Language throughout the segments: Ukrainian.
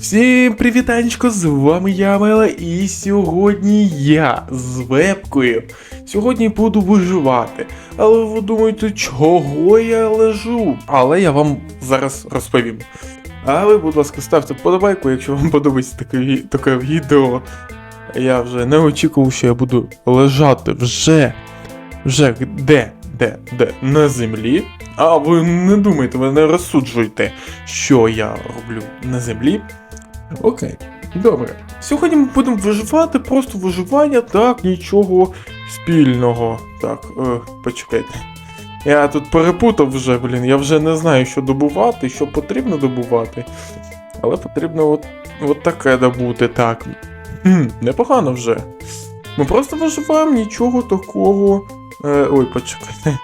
Всім привітанечко, з вами я Мела, і сьогодні я з вебкою. Сьогодні буду виживати. Але ви думаєте, чого я лежу? Але я вам зараз розповім. А ви, будь ласка, ставте вподобайку, якщо вам подобається таке, таке відео. Я вже не очікував, що я буду лежати вже. Вже де? Де? Де? На землі. А ви не думайте, ви не розсуджуйте, що я роблю на землі. Окей, добре. Сьогодні ми будемо виживати, просто виживання, так, нічого спільного. Так, е, почекайте. Я тут перепутав вже, блін, я вже не знаю, що добувати, що потрібно добувати. Але потрібно от, от таке добути, так. Хм, непогано вже. Ми просто виживаємо, нічого такого. Е, ой, почекайте.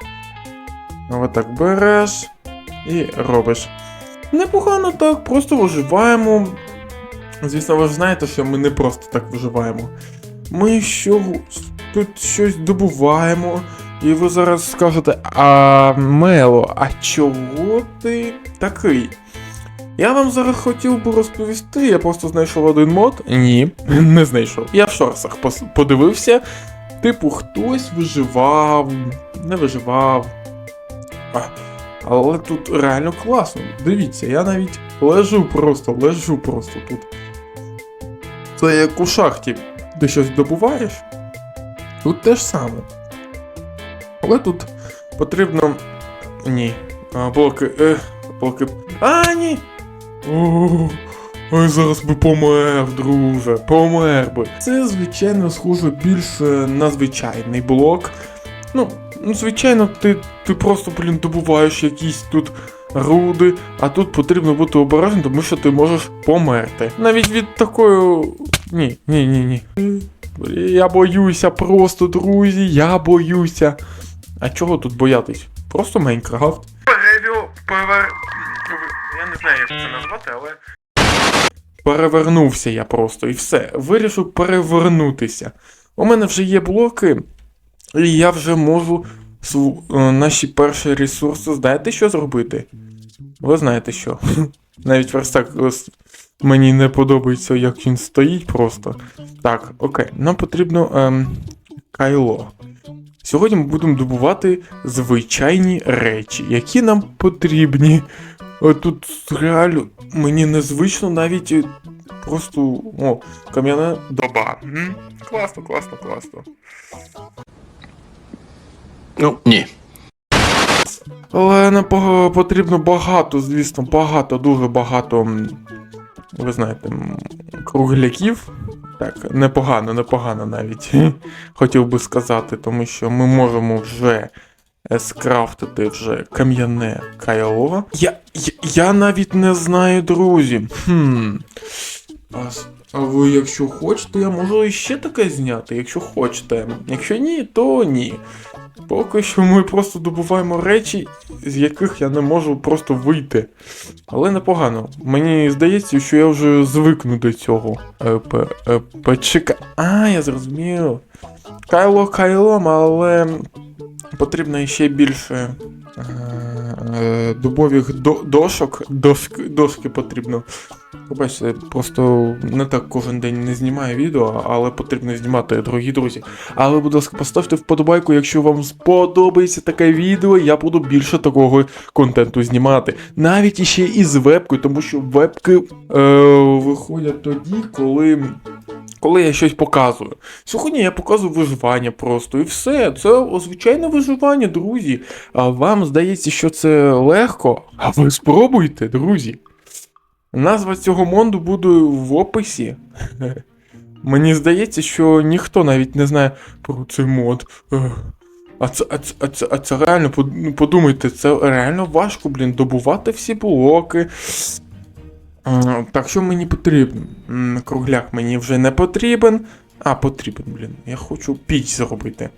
Отак береш і робиш. Непогано так, просто виживаємо. Звісно, ви ж знаєте, що ми не просто так виживаємо. Ми що тут щось добуваємо, і ви зараз скажете: А Мело, а чого ти такий? Я вам зараз хотів би розповісти, я просто знайшов один мод. Ні, не знайшов. Я в шорсах подивився. Типу, хтось виживав, не виживав. А, але тут реально класно. Дивіться, я навіть лежу просто, лежу просто тут. Це як у шахті. Ти щось добуваєш? Тут те ж саме. Але тут потрібно. Ні. А, блоки. Е, блоки. А, ні! О, ой, зараз би помер, друже, помер би. Це, звичайно, схоже більше на звичайний блок. Ну, ну, звичайно, ти, ти просто, блін, добуваєш якісь тут руди, а тут потрібно бути обережним, тому що ти можеш померти. Навіть від такої. Ні, ні, ні, ні. Я боюся просто, друзі, я боюся. А чого тут боятись? Просто Майнкрафт. Перевів, перевер... Я не знаю, як це назвати, але. Перевернувся я просто і все. Вирішив перевернутися. У мене вже є блоки, і я вже можу е, наші перші ресурси. Знаєте, що зробити? Ви знаєте що. Навіть верстак мені не подобається, як він стоїть просто. Так, окей, нам потрібно ем, кайло. Сьогодні ми будемо добувати звичайні речі, які нам потрібні. Е, Тут реально мені незвично навіть е, просто. О, кам'яна доба. Класно, класно, класно. Ну, ні. Але нам потрібно багато, звісно, багато, дуже багато. Ви знаєте, кругляків. Так, непогано, непогано навіть. Хотів би сказати, тому що ми можемо вже е, скрафтити вже кам'яне кайло. Я, я, я навіть не знаю, друзі. Хм. А, а ви, якщо хочете, я можу іще таке зняти, якщо хочете. Якщо ні, то ні. Поки що ми просто добуваємо речі, з яких я не можу просто вийти. Але непогано. Мені здається, що я вже звикну до цього. Е, п- е. А, я зрозумів. Кайло кайлом, але потрібно ще більше е, дубових до- дошок. Дошки потрібно. Побачите, просто не так кожен день не знімаю відео, але потрібно знімати, дорогі друзі. Але, будь ласка, поставте вподобайку, якщо вам сподобається таке відео, я буду більше такого контенту знімати. Навіть іще із вебкою, тому що вебки е, виходять тоді, коли. Коли я щось показую. Сьогодні я показую виживання просто і все. Це звичайне виживання, друзі. А вам здається, що це легко? А ви спробуйте, друзі. Назва цього монду буде в описі. Мені здається, що ніхто навіть не знає про цей мод. А це, а це, а це, а це реально, ну, подумайте, це реально важко, блін, добувати всі блоки. Так, що мені потрібно? Кругляк мені вже не потрібен. А, потрібен, блін. Я хочу піч зробити.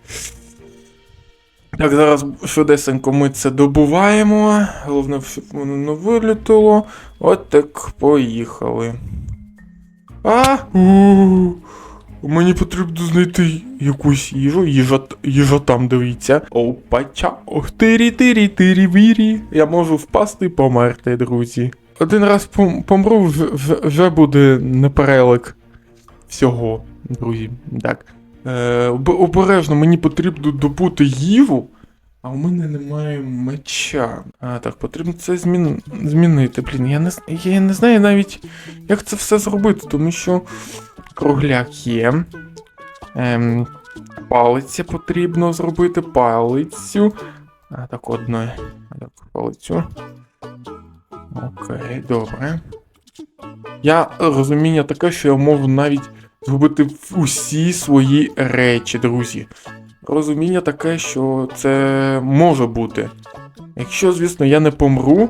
Так, зараз швидесенько ми це добуваємо. Головне, щоб воно не вилітало. От так, поїхали. А! У, Мені потрібно знайти якусь їжу. Їжа, їжа там, дивіться. Опача. Ох, тирі, тирі, тирі, вірі. Я можу впасти і померти, друзі. один раз пом- помру, вже, буде неперелик всього, друзі. Так. Е, обережно, мені потрібно добути їву, а у мене немає меча. А, так, потрібно це змін... змінити. Блін, я не, я не знаю навіть, як це все зробити, тому що кругляк є. Ем, палиця потрібно зробити, палицю. А, так, одне. Так, палицю. Окей, добре. Я розуміння таке, що я можу навіть зробити усі свої речі, друзі. Розуміння таке, що це може бути. Якщо, звісно, я не помру,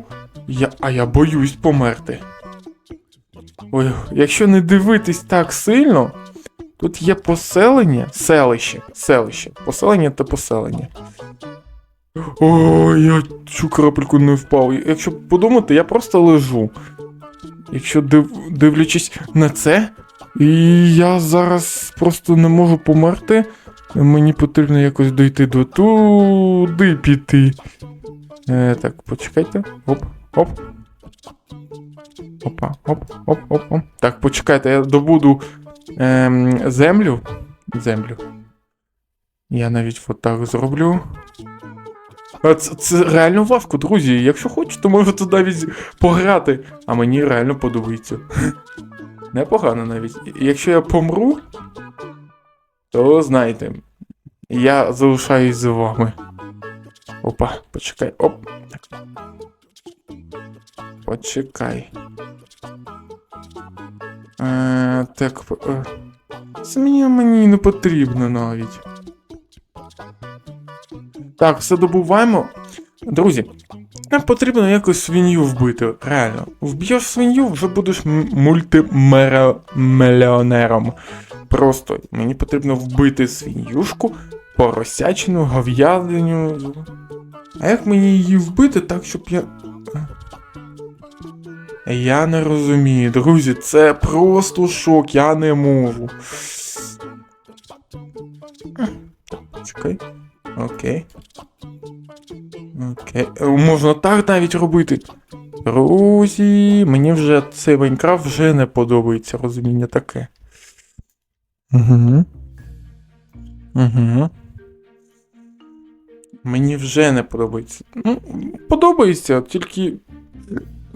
я... а я боюсь померти. Ой, якщо не дивитись так сильно, тут є поселення, селище, селище, поселення та поселення. Ой, я цю крапельку не впав. Якщо подумати, я просто лежу. Якщо див... дивлячись на це, і я зараз просто не можу померти. Мені потрібно якось дойти до туди піти. Е, так, почекайте. Оп, оп. Опа, оп, оп, оп, оп. Так, почекайте, я добуду ем, землю. Землю. Я навіть отак зроблю. Це, це реально важко, друзі. Якщо хочете, можете навіть пограти. А мені реально подобається. Непогано навіть. Якщо я помру, то знайте, я залишаюсь з вами. Опа, почекай. Оп. Почекай. Е, так. Е, мені, мені не потрібно навіть. Так, все добуваємо. Друзі, нам потрібно якось свинью вбити, реально. Вб'єш свинью, вже будеш мультимільйонером. Просто мені потрібно вбити свинюшку, поросячину, говядину. А як мені її вбити так, щоб я. Я не розумію, друзі, це просто шок, я не можу. Чекай. Окей. Окей. Е, Можна так навіть робити. Друзі, мені вже цей Майнкрафт вже не подобається, розуміння таке. Угу. Угу. Мені вже не подобається. Ну, подобається, тільки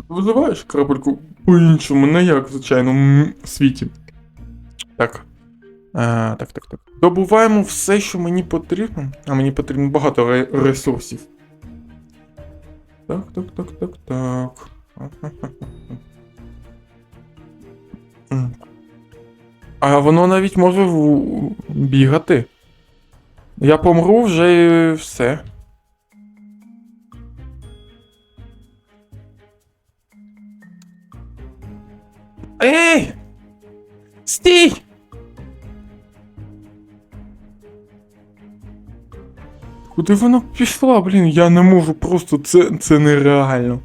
визиваєш крапельку по-іншому, не як в звичайному світі. Так. А, так, так, так. Добуваємо все, що мені потрібно. А мені потрібно багато ресурсів. Так, так, так, так, так. А воно навіть може в- бігати. Я помру вже і все. Ей! Стій! Куди вона пішла, блін? Я не можу просто, це, це нереально.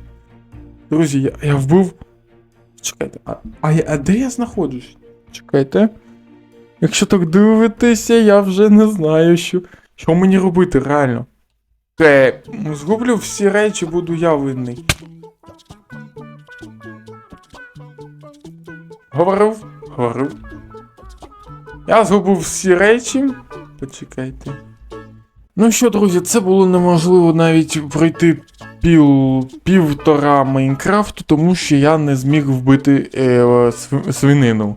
Друзі, я, я вбив. Чекайте, а, а, а де я знаходжусь? Чекайте. Якщо так дивитися, я вже не знаю, що, що мені робити, реально. Окей, згублю всі речі, буду я винний. Говорив, говорив. Я згубив всі речі. Почекайте. Ну що, друзі, це було неможливо навіть пройти пів, півтора Майнкрафту, тому що я не зміг вбити е, свинину.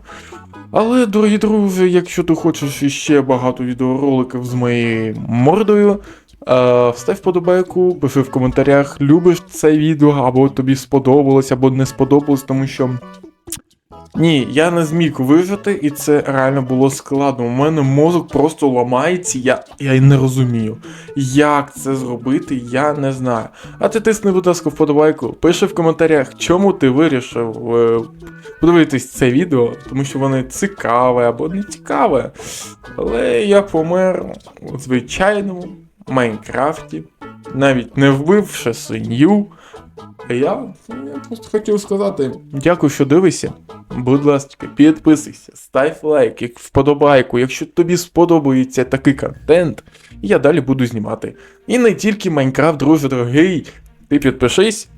Але, дорогі друзі, якщо ти хочеш ще багато відеороликів з моєю мордою, е, став подобайку, пиши в коментарях, любиш це відео, або тобі сподобалось, або не сподобалось, тому що. Ні, я не зміг вижити, і це реально було складно. У мене мозок просто ламається, я, я не розумію. Як це зробити, я не знаю. А ти тисни, будь ласка, вподобайку, пиши в коментарях, чому ти вирішив е, подивитись це відео, тому що воно цікаве або не цікаве. Але я помер у звичайному Майнкрафті, навіть не вбивши свинью. Я, я просто хотів сказати, дякую, що дивишся. Будь ласка, підписуйся, став лайк, як вподобайку, якщо тобі сподобається такий контент, я далі буду знімати. І не тільки Майнкрафт, друже дорогий. Ти підпишись,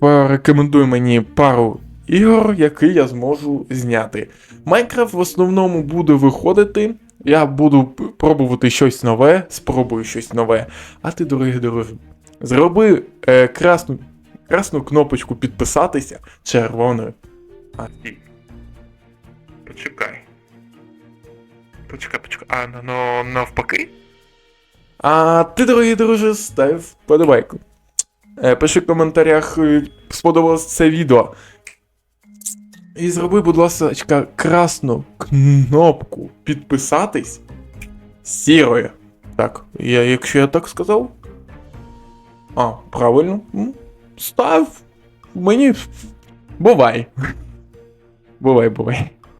порекомендуй мені пару ігор, які я зможу зняти. Майнкрафт в основному буде виходити. Я буду пробувати щось нове, спробую щось нове. А ти, дорогі друзі, зроби е, красну, красну кнопочку підписатися червоною. А. Почекай. Почекай, почекай. А, ну, ну навпаки. А ти, дорогі друзі, став вподобайку. Е, пиши в коментарях, е, сподобалось це відео. І зроби, будь ласка, красну кнопку підписатись сірою. Так, я, якщо я так сказав. А, правильно. Став. Мені. Бувай. Бувай, бувай.